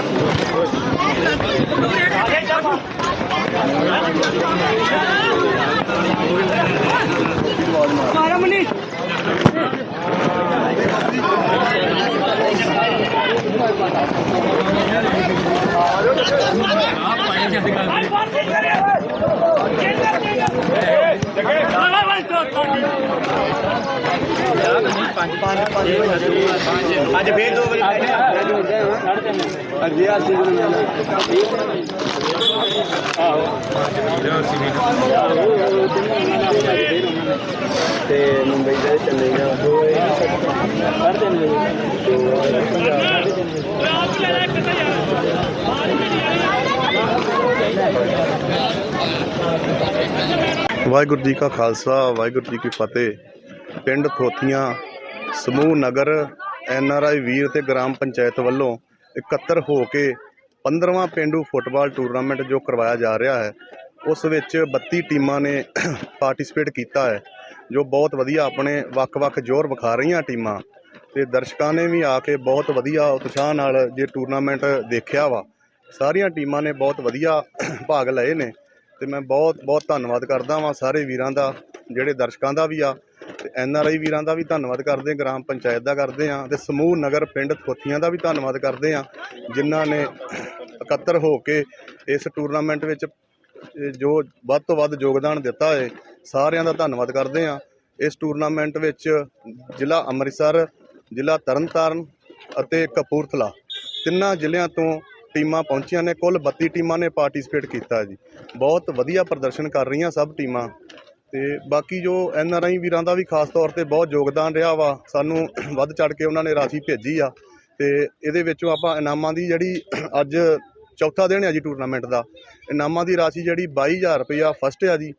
ਅੱਜ ਫੇਰ ਦੋ ਵਜੇ ਅੱਜ ਆ ਸੀ ਤੇ ਮੁੰਬਈ ਦਾ ਚੰਨਈ ਦਾ ਦੋ ਸਾਢੇ ਤਿੰਨ ਵਾਹਿਗੁਰੂ ਜੀ ਕਾ ਖਾਲਸਾ ਵਾਹਿਗੁਰੂ ਜੀ ਕੀ ਫਤਿਹ ਪਿੰਡ ਥੋਥੀਆਂ ਸਮੂਹ ਨਗਰ, ਐਨ ਆਰ ਆਈ ਵੀਰ ਤੇ ਗ੍ਰਾਮ ਪੰਚਾਇਤ ਵੱਲੋਂ ਇਕੱਤਰ ਹੋ ਕੇ 15ਵਾਂ ਪਿੰਡੂ ਫੁੱਟਬਾਲ ਟੂਰਨਾਮੈਂਟ ਜੋ ਕਰਵਾਇਆ ਜਾ ਰਿਹਾ ਹੈ, ਉਸ ਵਿੱਚ 32 ਟੀਮਾਂ ਨੇ ਪਾਰਟਿਸਿਪੇਟ ਕੀਤਾ ਹੈ, ਜੋ ਬਹੁਤ ਵਧੀਆ ਆਪਣੇ ਵੱਖ-ਵੱਖ ਜ਼ੋਰ ਵਿਖਾ ਰਹੀਆਂ ਟੀਮਾਂ ਤੇ ਦਰਸ਼ਕਾਂ ਨੇ ਵੀ ਆ ਕੇ ਬਹੁਤ ਵਧੀਆ ਉਤਸ਼ਾਹ ਨਾਲ ਜੇ ਟੂਰਨਾਮੈਂਟ ਦੇਖਿਆ ਵਾ। ਸਾਰੀਆਂ ਟੀਮਾਂ ਨੇ ਬਹੁਤ ਵਧੀਆ ਭਾਗ ਲਏ ਨੇ ਤੇ ਮੈਂ ਬਹੁਤ ਬਹੁਤ ਧੰਨਵਾਦ ਕਰਦਾ ਵਾਂ ਸਾਰੇ ਵੀਰਾਂ ਦਾ, ਜਿਹੜੇ ਦਰਸ਼ਕਾਂ ਦਾ ਵੀ ਆ। ਤੇ ਐਨ ਆਰ ਆਈ ਵੀਰਾਂ ਦਾ ਵੀ ਧੰਨਵਾਦ ਕਰਦੇ ਗ੍ਰਾਮ ਪੰਚਾਇਤ ਦਾ ਕਰਦੇ ਹਾਂ ਤੇ ਸਮੂਹ ਨਗਰ ਪਿੰਡ ਥੋਥੀਆਂ ਦਾ ਵੀ ਧੰਨਵਾਦ ਕਰਦੇ ਹਾਂ, ਜਿਨ੍ਹਾਂ ਨੇ ਇਕੱਤਰ ਹੋ ਕੇ ਇਸ ਟੂਰਨਾਮੈਂਟ ਵਿੱਚ ਜੋ ਵੱਧ ਤੋਂ ਵੱਧ ਯੋਗਦਾਨ ਦਿੱਤਾ ਹੈ, ਸਾਰਿਆਂ ਦਾ ਧੰਨਵਾਦ ਕਰਦੇ ਹਾਂ। ਇਸ ਟੂਰਨਾਮੈਂਟ ਵਿੱਚ ਜ਼ਿਲ੍ਹਾ ਅੰਮ੍ਰਿਤਸਰ, ਜ਼ਿਲ੍ਹਾ ਤਰਨਤਾਰਨ ਅਤੇ ਕਪੂਰਥਲਾ ਤਿੰਨਾਂ ਜ਼ਿਲ੍ਹਿਆਂ ਤੋਂ ਟੀਮਾਂ ਪਹੁੰਚੀਆਂ ਨੇ, ਕੁੱਲ 32 ਟੀਮਾਂ ਨੇ ਪਾਰਟਿਸਿਪੇਟ ਕੀਤਾ ਜੀ। ਬਹੁਤ ਵਧੀਆ ਪ੍ਰਦਰਸ਼ਨ ਕਰ ਰਹੀਆਂ ਸਭ ਟੀਮਾਂ। ਤੇ ਬਾਕੀ ਜੋ ਐਨ ਆਰ ਆਈ ਵੀਰਾਂ ਦਾ ਵੀ ਖਾਸ ਤੌਰ ਤੇ ਬਹੁਤ ਯੋਗਦਾਨ ਰਿਹਾ ਵਾ, ਸਾਨੂੰ ਵੱਧ ਚੜ ਕੇ ਉਹਨਾਂ ਨੇ ਰਾਸ਼ੀ ਭੇਜੀ ਆ। ਤੇ ਇਹਦੇ ਵਿੱਚੋਂ ਆਪਾਂ ਇਨਾਮਾਂ ਦੀ ਜਿਹੜੀ ਅੱਜ ਚੌਥਾ ਦਿਨ ਹੈ ਜੀ ਟੂਰਨਾਮੈਂਟ ਦਾ, ਇਨਾਮਾਂ ਦੀ ਰਾਸ਼ੀ ਜਿਹੜੀ 22000 ਰੁਪਇਆ ਫਸਟ ਆ ਜੀ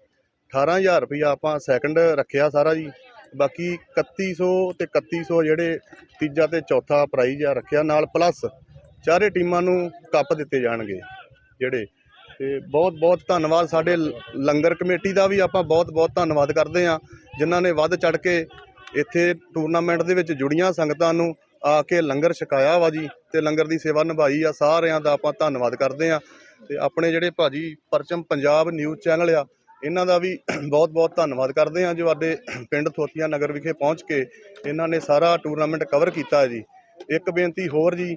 18000 ਰੁਪਇਆ ਆਪਾਂ ਸੈਕੰਡ ਰੱਖਿਆ ਸਾਰਾ ਜੀ। ਬਾਕੀ 3100 ਤੇ 3100 ਜਿਹੜੇ ਤੀਜਾ ਤੇ ਚੌਥਾ ਪ੍ਰਾਈਜ਼ ਆ ਰੱਖਿਆ, ਨਾਲ ਪਲੱਸ ਚਾਰੇ ਟੀਮਾਂ ਨੂੰ ਕੱਪ ਦਿੱਤੇ ਜਾਣਗੇ ਜਿਹੜੇ ਤੇ ਬਹੁਤ ਬਹੁਤ ਧੰਨਵਾਦ ਸਾਡੇ ਲ- ਲੰਗਰ ਕਮੇਟੀ ਦਾ ਵੀ ਆਪਾਂ ਬਹੁਤ ਬਹੁਤ ਧੰਨਵਾਦ ਕਰਦੇ ਹਾਂ, ਜਿਨ੍ਹਾਂ ਨੇ ਵੱਧ ਚੜ ਕੇ ਇੱਥੇ ਟੂਰਨਾਮੈਂਟ ਦੇ ਵਿੱਚ ਜੁੜੀਆਂ ਸੰਗਤਾਂ ਨੂੰ ਆ ਕੇ ਲੰਗਰ ਛਕਾਇਆ ਵਾ ਜੀ, ਤੇ ਲੰਗਰ ਦੀ ਸੇਵਾ ਨਿਭਾਈ ਆ, ਸਾਰਿਆਂ ਦਾ ਆਪਾਂ ਧੰਨਵਾਦ ਕਰਦੇ ਹਾਂ, ਤੇ ਆਪਣੇ ਜਿਹੜੇ ਭਾਜੀ ਪਰਚਮ ਪੰਜਾਬ ਨਿਊਜ਼ ਚੈਨਲ ਆ, ਇਹਨਾਂ ਦਾ ਵੀ ਬਹੁਤ ਬਹੁਤ ਧੰਨਵਾਦ ਕਰਦੇ ਹਾਂ, ਜੋ ਸਾਡੇ ਪਿੰਡ ਥੋਥੀਆਂ ਨਗਰ ਵਿਖੇ ਪਹੁੰਚ ਕੇ ਇਹਨਾਂ ਨੇ ਸਾਰਾ ਟੂਰਨਾਮੈਂਟ ਕਵਰ ਕੀਤਾ ਜੀ। ਇੱਕ ਬੇਨਤੀ ਹੋਰ ਜੀ,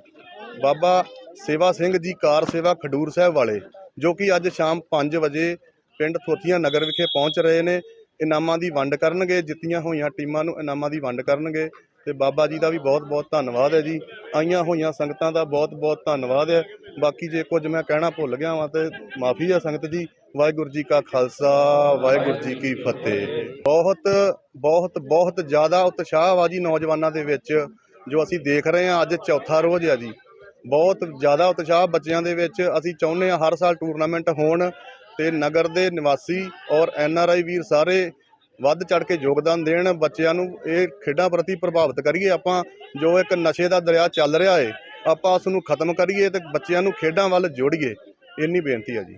ਬਾਬਾ ਸੇਵਾ ਸਿੰਘ ਜੀ ਕਾਰ ਸੇਵਾ ਖਡੂਰ ਸਾਹਿਬ ਵਾਲੇ ਜੋ ਕਿ ਅੱਜ ਸ਼ਾਮ 5 ਵਜੇ ਪਿੰਡ ਥੋਥੀਆਂ ਨਗਰ ਵਿਖੇ ਪਹੁੰਚ ਰਹੇ ਨੇ। ਇਨਾਮਾਂ ਦੀ ਵੰਡ ਕਰਨਗੇ, ਜਿੱਤੀਆਂ ਹੋਈਆਂ ਟੀਮਾਂ ਨੂੰ ਇਨਾਮਾਂ ਦੀ ਵੰਡ ਕਰਨਗੇ ਤੇ ਬਾਬਾ ਜੀ ਦਾ ਵੀ ਬਹੁਤ ਬਹੁਤ ਧੰਨਵਾਦ ਹੈ ਜੀ। ਆਈਆਂ ਹੋਈਆਂ ਸੰਗਤਾਂ ਦਾ ਬਹੁਤ ਬਹੁਤ ਧੰਨਵਾਦ ਹੈ। ਬਾਕੀ ਜੇ ਕੁਝ ਮੈਂ ਕਹਿਣਾ ਭੁੱਲ ਗਿਆ ਵਾਂ ਤੇ ਮਾਫੀ ਹੈ ਸੰਗਤ ਜੀ। ਵਾਹਿਗੁਰੂ ਜੀ ਕਾ ਖਾਲਸਾ, ਵਾਹਿਗੁਰੂ ਜੀ ਕੀ ਫਤਿਹ। ਬਹੁਤ ਬਹੁਤ ਬਹੁਤ ਜ਼ਿਆਦਾ ਉਤਸ਼ਾਹ ਵਾ ਜੀ ਨੌਜਵਾਨਾਂ ਦੇ ਵਿੱਚ, ਜੋ ਅਸੀਂ ਦੇਖ ਰਹੇ ਹਾਂ ਅੱਜ ਚੌਥਾ ਰੋਜ਼ ਆ ਜੀ। ਬਹੁਤ ਜ਼ਿਆਦਾ ਉਤਸ਼ਾਹ ਬੱਚਿਆਂ ਦੇ ਵਿੱਚ ਅਸੀਂ ਚਾਹੁੰਦੇ ਹਾਂ ਹਰ ਸਾਲ ਟੂਰਨਾਮੈਂਟ ਹੋਣ ਤੇ ਨਗਰ ਦੇ ਨਿਵਾਸੀ ਔਰ ਐਨ ਆਰ ਆਈ ਵੀਰ ਸਾਰੇ ਵੱਧ ਚੜ ਕੇ ਯੋਗਦਾਨ ਦੇਣ, ਬੱਚਿਆਂ ਨੂੰ ਇਹ ਖੇਡਾਂ ਪ੍ਰਤੀ ਪ੍ਰਭਾਵਿਤ ਕਰੀਏ। ਆਪਾਂ ਜੋ ਇੱਕ ਨਸ਼ੇ ਦਾ ਦਰਿਆ ਚੱਲ ਰਿਹਾ ਏ, ਆਪਾਂ ਉਸ ਨੂੰ ਖਤਮ ਕਰੀਏ ਤੇ ਬੱਚਿਆਂ ਨੂੰ ਖੇਡਾਂ ਵੱਲ ਜੋੜੀਏ। ਇੰਨੀ ਬੇਨਤੀ ਹੈ ਜੀ।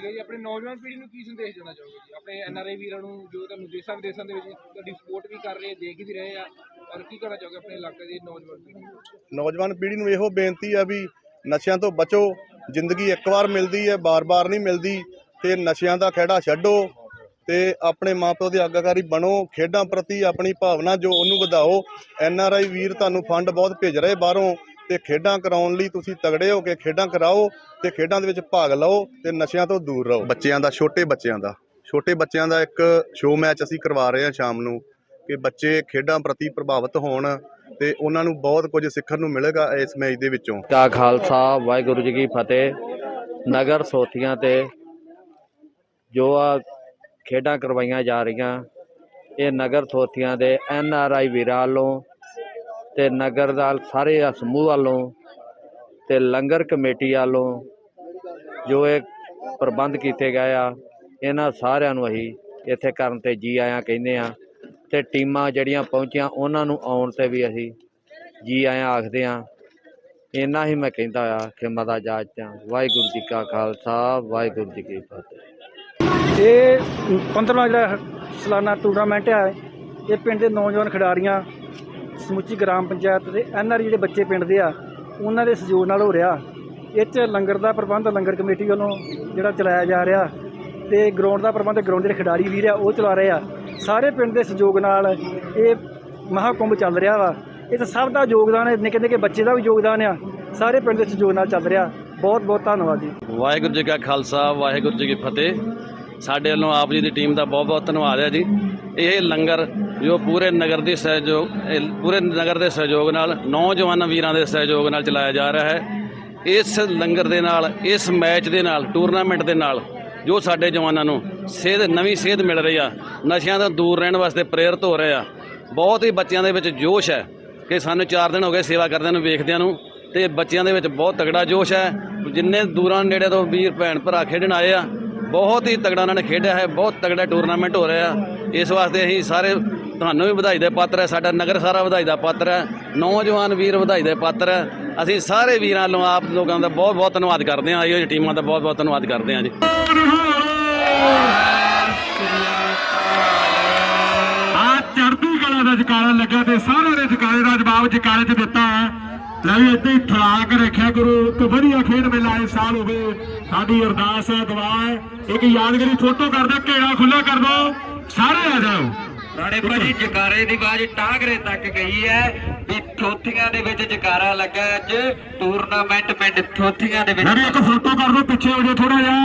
ਠੀਕ ਹੈ ਜੀ ਆਪਣੇ ਨੌਜਵਾਨ ਪੀੜ੍ਹੀ ਨੂੰ ਕੀ ਸੰਦੇਸ਼ ਦੇਣਾ ਚਾਹੋਗੇ ਜੀ? ਆਪਣੇ ਐਨ ਆਰ ਆਈ ਵੀਰਾਂ ਨੂੰ ਜੋ ਤੁਹਾਨੂੰ ਦੇਸ਼ਾਂ ਵਿਦੇਸ਼ਾਂ ਦੇ ਵਿੱਚ ਤੁਹਾਡੀ ਸਪੋਰਟ ਵੀ ਕਰ ਰਹੇ, ਦੇਖ ਵੀ ਰਹੇ ਆ, ਔਰ ਕੀ ਕਹਿਣਾ ਚਾਹੋਗੇ ਆਪਣੇ ਇਲਾਕੇ ਦੀ ਨੌਜਵਾਨ ਪੀੜ੍ਹੀ ਨੂੰ? ਨੌਜਵਾਨ ਪੀੜ੍ਹੀ ਨੂੰ ਇਹੋ ਬੇਨਤੀ ਆ ਵੀ ਨਸ਼ਿਆਂ ਤੋਂ ਬਚੋ, ਜ਼ਿੰਦਗੀ ਇੱਕ ਵਾਰ ਮਿਲਦੀ ਹੈ, ਬਾਰ-ਬਾਰ ਨਹੀਂ ਮਿਲਦੀ, ਤੇ ਨਸ਼ਿਆਂ ਦਾ ਖਹਿੜਾ ਛੱਡੋ, ਤੇ ਆਪਣੇ ਮਾਪਿਓ ਦੀ ਆਗਾਕਾਰੀ ਬਣੋ, ਖੇਡਾਂ ਪ੍ਰਤੀ ਆਪਣੀ ਭਾਵਨਾ ਜੋ ਉਹਨੂੰ ਵਧਾਓ। ਐਨ ਆਰ ਆਈ ਵੀਰ ਤੁਹਾਨੂੰ ਫੰਡ ਬਹੁਤ ਭੇਜ ਰਹੇ ਬਾਹਰੋਂ ਤੇ ਖੇਡਾਂ ਕਰਾਉਣ ਲਈ ਤੁਸੀਂ ਤਗੜੇ ਹੋ ਕੇ ਖੇਡਾਂ ਕਰਾਓ ਤੇ ਖੇਡਾਂ ਦੇ ਵਿੱਚ ਭਾਗ ਲਓ ਤੇ ਨਸ਼ਿਆਂ ਤੋਂ ਦੂਰ ਰਹੋ। ਬੱਚਿਆਂ ਦਾ ਛੋਟੇ ਬੱਚਿਆਂ ਦਾ। ਛੋਟੇ ਬੱਚਿਆਂ ਦਾ ਇੱਕ ਸ਼ੋਅ ਮੈਚ ਅਸੀਂ ਕਰਵਾ ਰਹੇ ਹਾਂ ਸ਼ਾਮ ਨੂੰ ਕਿ ਬੱਚੇ ਖੇਡਾਂ ਪ੍ਰਤੀ ਪ੍ਰਭਾਵਿਤ ਹੋਣ ਤੇ ਉਹਨਾਂ ਨੂੰ ਬਹੁਤ ਕੁਝ ਸਿੱਖਣ ਨੂੰ ਮਿਲੇਗਾ ਇਸ ਮੈਚ ਦੇ ਵਿੱਚੋਂ। ਕਾ ਖਾਲਸਾ ਵਾਹਿਗੁਰੂ ਜੀ ਕੀ ਫਤਿਹ। ਨਗਰ ਸੋਥੀਆਂ ਤੇ ਜੋ ਆ ਖੇਡਾਂ ਕਰਵਾਈਆਂ ਜਾ ਰਹੀਆਂ ਇਹ ਨਗਰ ਸੋਥੀਆਂ ਦੇ ਐਨ ਆਰ ਆਈ ਵੀਰਾਂ ਵੱਲੋਂ ਤੇ ਨਗਰ ਦਾ ਸਾਰੇ ਆ ਸਮੂਹ ਵੱਲੋਂ ਤੇ ਲੰਗਰ ਕਮੇਟੀ ਵੱਲੋਂ ਜੋ ਇਹ ਪ੍ਰਬੰਧ ਕੀਤੇ ਗਏ ਆ, ਇਹਨਾਂ ਸਾਰਿਆਂ ਨੂੰ ਅਸੀਂ ਇੱਥੇ ਕਰਨ ਤੇ ਜੀ ਆਇਆਂ ਕਹਿੰਦੇ ਆ ਤੇ ਟੀਮਾਂ ਜਿਹੜੀਆਂ ਪਹੁੰਚੀਆਂ, ਉਹਨਾਂ ਨੂੰ ਆਉਣ ਤੇ ਵੀ ਅਸੀਂ ਜੀ ਆਇਆਂ ਆਖਦੇ ਆ ਇੰਨਾ ਹੀ ਮੈਂ ਕਹਿੰਦਾ ਆ ਕਿ ਮਦਾ ਜਾਚਾਂ ਵਾਹਿਗੁਰੂ ਜੀ ਕਾ ਖਾਲਸਾ, ਵਾਹਿਗੁਰੂ ਜੀ ਕੀ ਫਤਿਹ। ਇਹ 15ਵਾਂ ਜਿਹੜਾ ਸਾਲਾਨਾ ਟੂਰਨਾਮੈਂਟ ਹੈ ਇਹ ਪਿੰਡ ਦੇ ਨੌਜਵਾਨ ਖਿਡਾਰੀਆਂ ਸਮੁੱਚੀ ਗ੍ਰਾਮ ਪੰਚਾਇਤ ਦੇ ਐਨਆਰ ਜਿਹੜੇ ਬੱਚੇ ਪਿੰਡ ਦੇ ਆ, ਉਹਨਾਂ ਦੇ ਸਹਿਯੋਗ ਨਾਲ ਹੋ ਰਿਹਾ। ਇਹ 'ਚ ਲੰਗਰ ਦਾ ਪ੍ਰਬੰਧ ਲੰਗਰ ਕਮੇਟੀ ਵੱਲੋਂ ਜਿਹੜਾ ਚਲਾਇਆ ਜਾ ਰਿਹਾ ਤੇ ਗਰਾਊਂਡ ਦਾ ਪ੍ਰਬੰਧ ਗਰਾਊਂਡ ਦੇ ਖਿਡਾਰੀ ਵੀਰ ਆ, ਉਹ ਚਲਾ ਰਹੇ ਆ। ਸਾਰੇ ਪਿੰਡ ਦੇ ਸਹਿਯੋਗ ਨਾਲ ਇਹ ਮਹਾਕੁੰਭ ਚੱਲ ਰਿਹਾ ਵਾ। ਇਹ ਤਾਂ ਸਭ ਦਾ ਯੋਗਦਾਨ ਹੈ, ਨਿੱਕੇ ਨਿੱਕੇ ਬੱਚੇ ਦਾ ਵੀ ਯੋਗਦਾਨ ਆ। ਸਾਰੇ ਪਿੰਡ ਦੇ ਸਹਿਯੋਗ ਨਾਲ ਚੱਲ ਰਿਹਾ। ਬਹੁਤ ਬਹੁਤ ਧੰਨਵਾਦ ਜੀ। ਵਾਹਿਗੁਰੂ ਜੀ ਕਾ ਖਾਲਸਾ, ਵਾਹਿਗੁਰੂ ਜੀ ਕੀ ਫਤਿਹ। ਸਾਡੇ ਵੱਲੋਂ ਆਪ ਜੀ ਦੀ ਟੀਮ ਦਾ ਬਹੁਤ ਬਹੁਤ ਧੰਨਵਾਦ ਹੈ ਜੀ। ਇਹ ਲੰਗਰ ਜੋ ਪੂਰੇ ਨਗਰ ਦੇ ਸਹਿਯੋਗ ਪੂਰੇ ਨਗਰ ਦੇ ਸਹਿਯੋਗ ਨਾਲ, ਨੌਜਵਾਨ ਵੀਰਾਂ ਦੇ ਸਹਿਯੋਗ ਨਾਲ ਚਲਾਇਆ ਜਾ ਰਿਹਾ ਹੈ। ਇਸ ਲੰਗਰ ਦੇ ਨਾਲ, ਇਸ ਮੈਚ ਦੇ ਨਾਲ, ਟੂਰਨਾਮੈਂਟ ਦੇ ਨਾਲ, ਜੋ ਸਾਡੇ ਜਵਾਨਾਂ ਨੂੰ ਸੇਧ, ਨਵੀਂ ਸੇਧ ਮਿਲ ਰਹੀ ਆ, ਨਸ਼ਿਆਂ ਤੋਂ ਦੂਰ ਰਹਿਣ ਵਾਸਤੇ ਪ੍ਰੇਰਿਤ ਹੋ ਰਹੇ ਆ, ਬਹੁਤ ਹੀ ਬੱਚਿਆਂ ਦੇ ਵਿੱਚ ਜੋਸ਼ ਹੈ ਕਿ ਸਾਨੂੰ 4 ਦਿਨ ਹੋ ਗਏ ਸੇਵਾ ਕਰਦਿਆਂ ਨੂੰ, ਵੇਖਦਿਆਂ ਨੂੰ, ਤੇ ਬੱਚਿਆਂ ਦੇ ਵਿੱਚ ਬਹੁਤ ਤਗੜਾ ਜੋਸ਼ ਹੈ। ਜਿੰਨੇ ਦੂਰਾਂ ਨੇੜੇ ਤੋਂ ਵੀਰ, ਭੈਣ, ਭਰਾ ਖੇਡਣ ਆਏ ਆ, ਬਹੁਤ ਹੀ ਤਗੜਾ ਉਹਨਾਂ ਨੇ ਖੇਡਿਆ ਹੈ, ਬਹੁਤ ਤਗੜਾ ਟੂਰਨਾਮੈਂਟ ਹੋ ਰਿਹਾ ਇਸ ਵਾਸਤੇ ਅਸੀਂ ਸਾਰੇ ਤੁਹਾਨੂੰ ਵੀ ਵਧਾਈ ਦੇ ਪਾਤਰ ਹੈ, ਸਾਡਾ ਨਗਰ ਸਾਰਾ ਵਧਾਈ ਦਾ ਪਾਤਰ ਹੈ, ਨੌਜਵਾਨ ਵੀਰ ਵਧਾਈ ਦੇ ਪਾਤਰ ਹੈ। ਅਸੀਂ ਸਾਰੇ ਵੀਰਾਂ ਵੱਲੋਂ ਆਪ ਲੋਕਾਂ ਦਾ ਬਹੁਤ ਬਹੁਤ ਧੰਨਵਾਦ ਕਰਦੇ ਹਾਂ ਆਈ ਹੋਈ ਟੀਮਾਂ ਦਾ ਬਹੁਤ ਬਹੁਤ ਧੰਨਵਾਦ ਕਰਦੇ ਹਾਂ ਜੀ। ਆ ਚੜ੍ਹਦੀ ਕਲਾ ਦਾ ਜਕਾਰਾ ਲੱਗਾ ਤੇ ਸਾਰਿਆਂ ਨੇ ਜਕਾਰੇ ਦਾ ਜਵਾਬ ਜਕਾਰੇ 'ਚ ਦਿੱਤਾ ਹੈ। ਲੈ ਵੀ ਇੱਥੇ ਠਲਾ ਕੇ ਰੱਖਿਆ ਕਰੋ ਇੱਕ ਵਧੀਆ ਖੇਡ ਮੇਲਾ ਇਸ ਸਾਲ ਹੋਵੇ। ਸਾਡੀ ਅਰਦਾਸ ਹੈ, ਦੁਆ ਹੈ। ਇੱਕ ਯਾਦਗਾਰੀ ਫੋਟੋ ਕਰ ਦਿਓ ਘੇੜਾ ਖੁੱਲਾ ਕਰ ਦਿਓ। ਸਾਰੇ ਆ ਜਾਓ। ਰਾਣੇ ਭਾਜੀ, ਜਕਾਰੇ ਦੀ ਆਵਾਜ਼ ਟਾਂਗਰੇ ਤੱਕ ਗਈ ਹੈ ਵੀ ਥੋਥੀਆਂ ਦੇ ਵਿੱਚ ਜਕਾਰਾ ਲੱਗਾ ਅੱਜ। ਟੂਰਨਾਮੈਂਟ ਪਿੰਡ ਥੋਥੀਆਂ ਦੇ ਵਿੱਚ ਇੱਕ ਫੋਟੋ ਕਰ ਦਿਓ, ਪਿੱਛੇ ਹੋ ਜਾਓ ਥੋੜਾ ਜਿਹਾ।